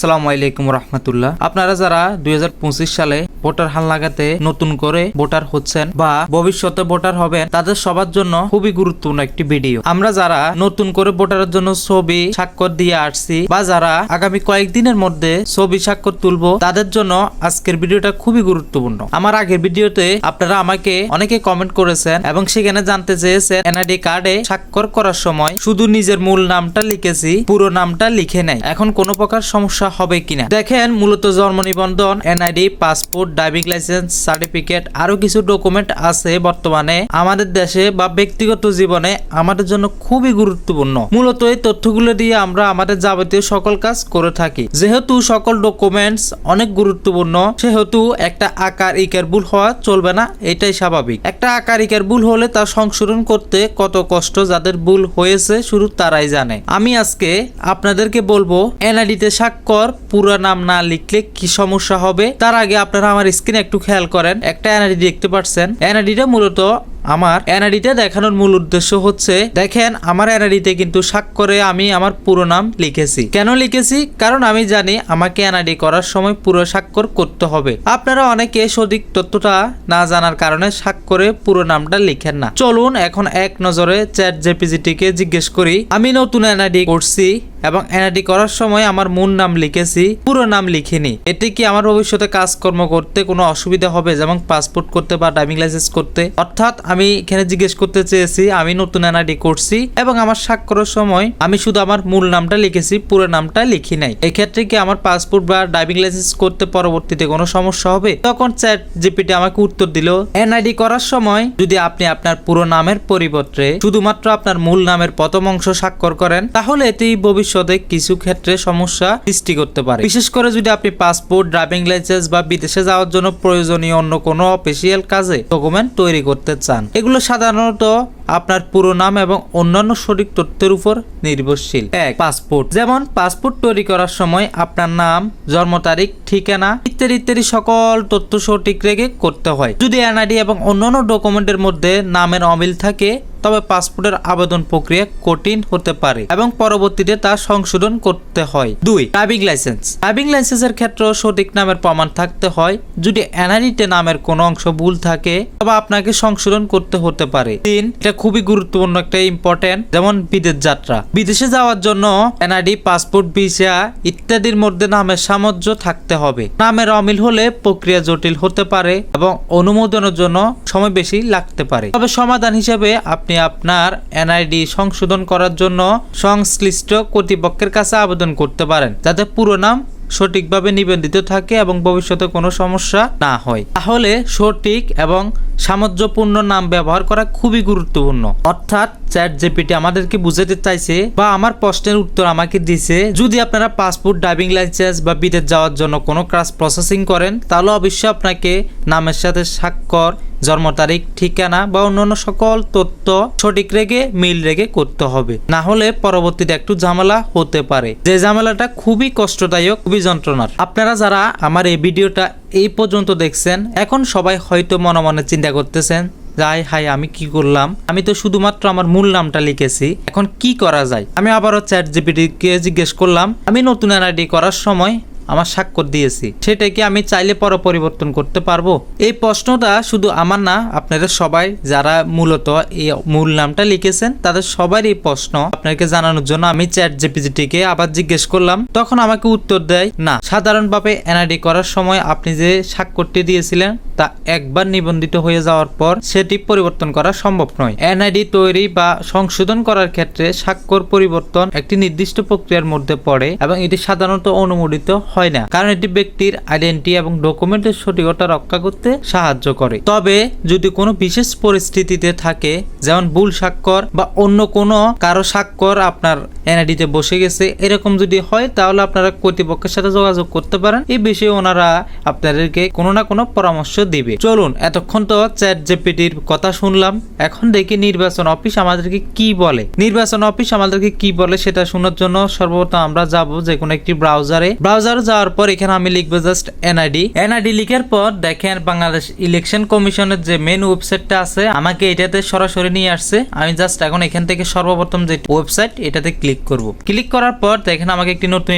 সালাম আলাইকুম রহমতুল্লাহ। আপনারা যারা দুই হাজার পঁচিশ সালে ভোটার হাল লাগাতে নতুন করে ভোটার হচ্ছেন বা ভবিষ্যতে ভোটার হবেন, তাদের সবার জন্য খুবই গুরুত্বপূর্ণ একটি ভিডিও। আমরা যারা নতুন করে ভোটারের জন্য ছবি, স্বাক্ষর দিয়ে আসছি বা যারা আগামী কয়েকদিনের মধ্যে ছবি, স্বাক্ষর তুলবো, তাদের জন্য আজকের ভিডিওটা খুবই গুরুত্বপূর্ণ। আমার আগের ভিডিওতে আপনারা আমাকে অনেকে কমেন্ট করেছেন এবং সেখানে জানতে চেয়েছেন, এনআইডি কার্ডে স্বাক্ষর করার সময় শুধু নিজের মূল নামটা লিখেছি, পুরো নামটা লিখে নেই। এখন কোনো প্রকার সমস্যা হবে কিনা? দেখেন, মূলত জন্ম নিবন্ধন, NID, passport driving licence certificate আরও কিছু ডকুমেন্ট আছে বর্তমানে আমাদের দেশে বা ব্যক্তিগত জীবনে আমাদের জন্য খুবই গুরুত্বপূর্ণ। মূলত এই তথ্যগুলো দিয়ে আমরা আমাদের যাবতীয় সকল কাজ করে থাকি। যেহেতু সকল ডকুমেন্টস অনেক গুরুত্বপূর্ণ, সেহেতু একটা আকার ইকার ভুল হওয়া চলবে না, এটাই স্বাভাবিক। একটা আকার ইকার ভুল হলে তা সংশোধন করতে কত কষ্ট যাদের ভুল হয়েছে শুরু তারাই জানে। আমি আজকে আপনাদেরকে বলব এনআইডিতে স্বাক্ষর, পুরো নাম না লিখলে কি সমস্যা হবে? তার আগে আপনারা আমার স্ক্রিনে একটু খেয়াল করেন একটা এনআইডি দেখতে পাচ্ছেন এনআইডিটা মূলত আমার এনআইডিতে দেখানোর মূল উদ্দেশ্য হচ্ছে, দেখেন আমার এনআইডিতে কিন্তু স্বাক্ষরে আমি আমার পুরো নাম লিখেছি। কেন লিখেছি? কারণ আমি জানি আমাকে এনআইডি করার সময় পুরো স্বাক্ষর করতে হবে। আপনারা অনেকে সঠিক তথ্যটা না জানার কারণে স্বাক্ষরে পুরো নামটা লিখেন না। চলুন এখন এক নজরে চ্যাট জেপিজিটিকে জিজ্ঞেস করি, আমি নতুন এনআইডি করছি এবং এনআইডি করার সময় আমার মূল নাম লিখেছি, পুরো নাম লিখিনি। এটি কি আমার ভবিষ্যতে কাজকর্ম করতে কোনো অসুবিধা হবে যেমন পাসপোর্ট করতে বা ড্রাইভিং লাইসেন্স করতে? অর্থাৎ আমি এখানে জিজ্ঞেস করতে চেয়েছি, আমি নতুন এনআইডি করছি এবং আমার স্বাক্ষরের সময় আমি শুধু আমার মূল নামটা লিখেছি, পুরো নামটা লিখি নাই। এক্ষেত্রে কি আমার পাসপোর্ট বা ড্রাইভিং লাইসেন্স করতে পরবর্তীতে কোনো সমস্যা হবে? তখন চ্যাট জিপিটি আমাকে উত্তর দিল, এনআইডি করার সময় যদি আপনি আপনার পুরো নামের পরিবর্তে শুধুমাত্র আপনার মূল নামের প্রথম অংশ স্বাক্ষর করেন, তাহলে এটি ভবিষ্যতে কিছু ক্ষেত্রে সমস্যা সৃষ্টি করতে পারে। বিশেষ করে যদি আপনি পাসপোর্ট, ড্রাইভিং লাইসেন্স বা বিদেশে যাওয়ার জন্য প্রয়োজনীয় অন্য কোনো অফিসিয়াল কাজে ডকুমেন্ট তৈরি করতে চান। এগুলো সাধারণত আপনার পুরো নাম এবং অন্যান্য সঠিক তথ্যের উপর নির্ভরশীল। এক, পাসপোর্ট। যেমন, পাসপোর্ট তৈরি করার সময় আপনার নাম, জন্ম তারিখ, ঠিকানা ইত্যাদি ইত্যাদি সকল তথ্য সঠিক রেখে করতে হয়। যদি এনআইডি এবং অন্যান্য ডকুমেন্টের মধ্যে নামের অমিল থাকে, তবে পাসপোর্টের আবেদন প্রক্রিয়া কঠিন হতে পারে এবং পরবর্তীতে তা সংশোধন করতে হয়। দুই, ড্রাইভিং লাইসেন্স। ড্রাইভিং লাইসেন্সের ক্ষেত্রে সঠিক নামের প্রমাণ থাকতে হয়। যদি এনআইডিতে নামের কোনো অংশ ভুল থাকে, তবে আপনাকে সংশোধন করতে হতে পারে। তিন, এটা খুবই গুরুত্বপূর্ণ একটা ইম্পর্টেন্ট যেমন বিদেশ যাত্রা। বিদেশে যাওয়ার জন্য এনআইডি পাসপোর্ট ভিসা ইত্যাদির মধ্যে নামের সামঞ্জস্য থাকতে হবে। নামের অমিল হলে প্রক্রিয়া জটিল হতে পারে এবং অনুমোদনের জন্য সময় বেশি লাগতে পারে। তবে সমাধান হিসেবে আপনি আপনার এনআইডি সংশোধন করার জন্য সংশ্লিষ্ট কর্তৃপক্ষের কাছে আবেদন করতে পারেন, যাতে পুরো নাম সঠিকভাবে নিবন্ধিত থাকে এবং ভবিষ্যতে কোনো সমস্যা না হয়। তাহলে সঠিক এবং সামঞ্জস্যপূর্ণ নাম ব্যবহার করা খুবই গুরুত্বপূর্ণ। অর্থাৎ চ্যাট জিপিটি আমাদেরকে বুঝাতে চাইছে বা আমার প্রশ্নের উত্তর আমাকে দিছে। যদি আপনারা পাসপোর্ট, ড্রাইভিং লাইসেন্স বা বিদেশ যাওয়ার জন্য কোনো কাজ প্রসেসিং করেন, তাহলে অবশ্যই আপনাকে নামের সাথে স্বাক্ষর, জন্ম তারিখ, ঠিকানা বা অন্যান্য সকল তথ্য সঠিক রেখে, মিল রেখে করতে হবে। না হলে পরবর্তীতে একটু ঝামেলা হতে পারে। যে ঝামেলাটা খুবই কষ্টদায়ক, খুবই যন্ত্রণার। আপনারা যারা আমার এই ভিডিওটা এই পর্যন্ত দেখছেন, এখন সবাই হয়তো মনে মনে চিন্তা করতেছেন? যাই, হাই, আমি কি করলাম? আমি তো শুধুমাত্র আমার মূল নামটা লিখেছি। এখন কি করা যায়? আমি আবারও চ্যাট জিপিটিকে জিজ্ঞেস করলাম, আমি নতুন এনআইডি করার সময় আমার স্বাক্ষর দিয়েছি। সেটা কি আমি চাইলে পর পরিবর্তন করতে পারব। এই প্রশ্নটা শুধু আমার না আপনারা সবাই যারা মূলত এই মূল নামটা লিখেছেন, তাদের সবার এই প্রশ্ন। আপনাকে জানানোর জন্য আমি চ্যাট জিপিজিটিকে আবার জিজ্ঞেস করলাম। তখন আমাকে উত্তর দেয়, না, সাধারণভাবে এনআইডি করার সময় আপনি যে স্বাক্ষরটি দিয়েছিলেন, তা একবার নিবন্ধিত হয়ে যাওয়ার পর সেটি পরিবর্তন করা সম্ভব নয়। এনআইডি তৈরি বা সংশোধন করার ক্ষেত্রে স্বাক্ষর পরিবর্তন একটি নির্দিষ্ট প্রক্রিয়ার মধ্যে পড়ে এবং এটি সাধারণত অনুমোদিত হয় না, কারণ এটি ব্যক্তির আইডেন্টি এবং ডকুমেন্টের সঠিকতা রক্ষা করতে সাহায্য করে। তবে যদি কোনো বিশেষ পরিস্থিতিতে থাকে, যেমন ভুল স্বাক্ষর বা অন্য কোনো কারও স্বাক্ষর আপনার এনআইডিতে বসে গেছে, এরকম যদি হয়, তাহলে আপনারা কর্তৃপক্ষের সাথে যোগাযোগ করতে পারেন। এই বিষয়ে ওনারা আপনাদেরকে কোনো না কোনো পরামর্শ দিবে। চলুন, এতক্ষণ তো চ্যাট জেপিটির কথা শুনলাম। এখন দেখি নির্বাচন অফিস আমাদেরকে কি বলে। নির্বাচন অফিস আমাদেরকে কি বলে, সেটা শোনার জন্য সর্বপ্রথম আমরা যাব যে কোনো একটি ব্রাউজারে। ব্রাউজারে যাওয়ার পর এখানে আমি লিখব জাস্ট এনআইডি এনআইডি লিখার পর দেখেন বাংলাদেশ ইলেকশন কমিশনের যে মেন ওয়েবসাইটটা আছে, আমাকে এটাতে সরাসরি নিয়ে আসছে। আমি জাস্ট এখন এখান থেকে সর্বপ্রথম যে ওয়েবসাইট এটাতে ক্লিক করব। ক্লিক করার পর দেখেন আমাকে একটি নতুন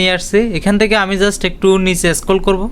নিয়ে আসছে। এখান থেকে আমি জাস্ট একটু নিচে করব।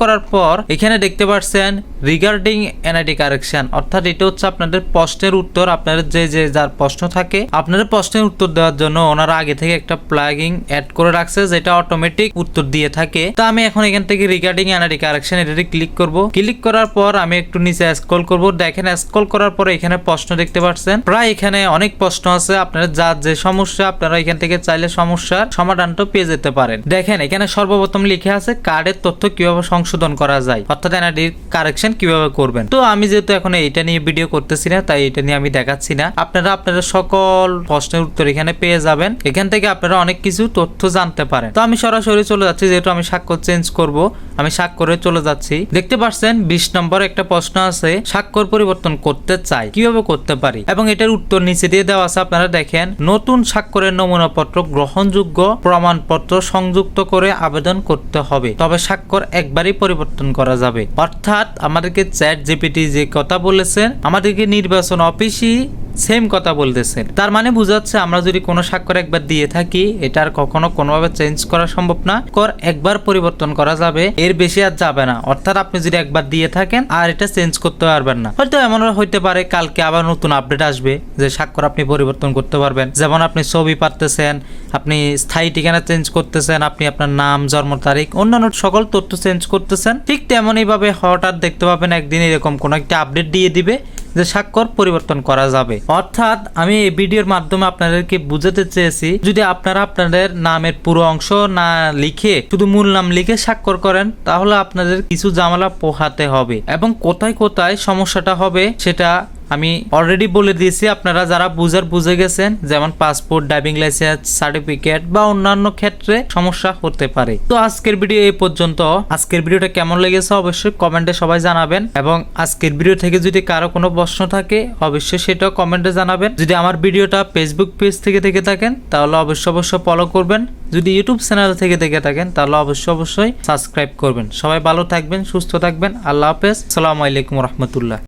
করার পর এখানে দেখতে পাচ্ছেন রিগার্ডিং এনআইডি কারেকশন অর্থাৎ এটা হচ্ছে আপনাদের প্রশ্নের উত্তর। আপনাদের যে যে যার প্রশ্ন থাকে, আপনাদের প্রশ্নের উত্তর দেওয়ার জন্য ওনারা আগে থেকে একটা প্লাগিং অ্যাড করে রাখছে, যেটা অটোমেটিক উত্তর দিয়ে থাকে। তো আমি এখন এখান থেকে রিগার্ডিং এনআইডি কারেকশন এটাতে ক্লিক করব। ক্লিক করার পর আমি একটু নিচে স্ক্রল করব। দেখেন স্ক্রল করার পরে এখানে প্রশ্ন দেখতে পাচ্ছেন। প্রায় এখানে অনেক প্রশ্ন আছে। আপনারা যার যে সমস্যা, আপনারা এখান থেকে চাইলে সমস্যার সমাধানটা পেয়ে যেতে পারেন। দেখেন, এখানে সর্বপ্রথম লিখে আছে কার্ডের তথ্য কীভাবে সংশোধন করা যায়, অর্থাৎ এনআইডির কারেকশন কীভাবে করবেন। তো আমি যেহেতু এখন এইটা নিয়ে ভিডিও করতেছি না, তাই এটা নিয়ে আমি দেখাচ্ছি না। আপনারা আপনারা সকল প্রশ্নের উত্তর এখানে পেয়ে যাবেন। এখান থেকে আপনারা অনেক কিছু তথ্য জানতে পারেন। তো আমি সরাসরি চলে যাচ্ছি, যেহেতু আমি স্বাক্ষর চেঞ্জ করব, আমি স্বাক্ষরে চলে যাচ্ছি। দেখতে পাচ্ছেন, বিশ নম্বর একটা প্রশ্ন আছে স্বাক্ষর পরিবর্তন করতে চাই, কীভাবে করতে পারি? এবং এটার উত্তর নিচে দিয়ে দেওয়া আছে, আপনারা দেখেন, নতুন স্বাক্ষরের নমুনাপত্র গ্রহণযোগ্য, প্রমাণপত্র সংযুক্ত করে আবেদন করতে হবে। তবে স্বাক্ষর একবারই পরিবর্তন করা যাবে। অর্থাৎ আমাদেরকে চ্যাট জিপিটি যে কথা বলেছেন, আমাদেরকে নির্বাচন অফিসই সেম কথা বলতেছেন তার মানে বোঝাচ্ছে আমরা যদি কোনো স্বাক্ষর একবার দিয়ে থাকি, এটা আর কখনো কোনোভাবে চেঞ্জ করা সম্ভব না। কর একবার পরিবর্তন করা যাবে, এর বেশি আর যাবে না। অর্থাৎ আপনি যদি একবার দিয়ে থাকেন, আর এটা চেঞ্জ করতে পারবেন না। হয়তো এমন হইতে পারে, কালকে আবার নতুন আপডেট আসবে যে স্বাক্ষর আপনি পরিবর্তন করতে পারবেন। যেমন আপনি ছবি পারতেছেন, আপনি স্থায়ী ঠিকানা চেঞ্জ করতেছেন, আপনি আপনার নাম, জন্ম তারিখ, অন্যান্য সকল তথ্য চেঞ্জ করতেছেন। ঠিক তেমনই ভাবে হঠাৎ দেখতে পাবেন একদিন এরকম কোনো একটা আপডেট দিয়ে দিবে। যে স্বাক্ষর পরিবর্তন করা যাবে। অর্থাৎ আমি এই ভিডিওর মাধ্যমে আপনাদেরকে বুঝাতে চেয়েছি, যদি আপনারা আপনাদের নামের পুরো অংশ না লিখে, শুধু মূল নাম লিখে স্বাক্ষর করেন, তাহলে আপনাদের কিছু জামালা পোহাতে হবে। এবং কোথায় কোথায় সমস্যাটা হবে, সেটা আমি অলরেডি বলে দিয়েছি, আপনারা যারা বুঝার বুঝে গেছেন, যেমন পাসপোর্ট ড্রাইভিং লাইসেন্স সার্টিফিকেট বা অন্যান্য ক্ষেত্রে সমস্যা হতে পারে। তো আজকের ভিডিও এই পর্যন্ত। আজকের ভিডিওটা কেমন লেগেছে অবশ্যই কমেন্টে সবাই জানাবেন। এবং আজকের ভিডিও থেকে যদি কারও কোনো প্রশ্ন থাকে, অবশ্যই সেটাও কমেন্টে জানাবেন। যদি আমার ভিডিওটা ফেসবুক পেজ থেকে থেকে থাকেন, তাহলে অবশ্যই অবশ্যই ফলো করবেন। যদি ইউটিউব চ্যানেল থেকে থেকে থাকেন, তাহলে অবশ্যই অবশ্যই সাবস্ক্রাইব করবেন। সবাই ভালো থাকবেন, সুস্থ থাকবেন। আল্লাহ হাফেজ। সালামু আলাইকুম রহমতুল্লাহ।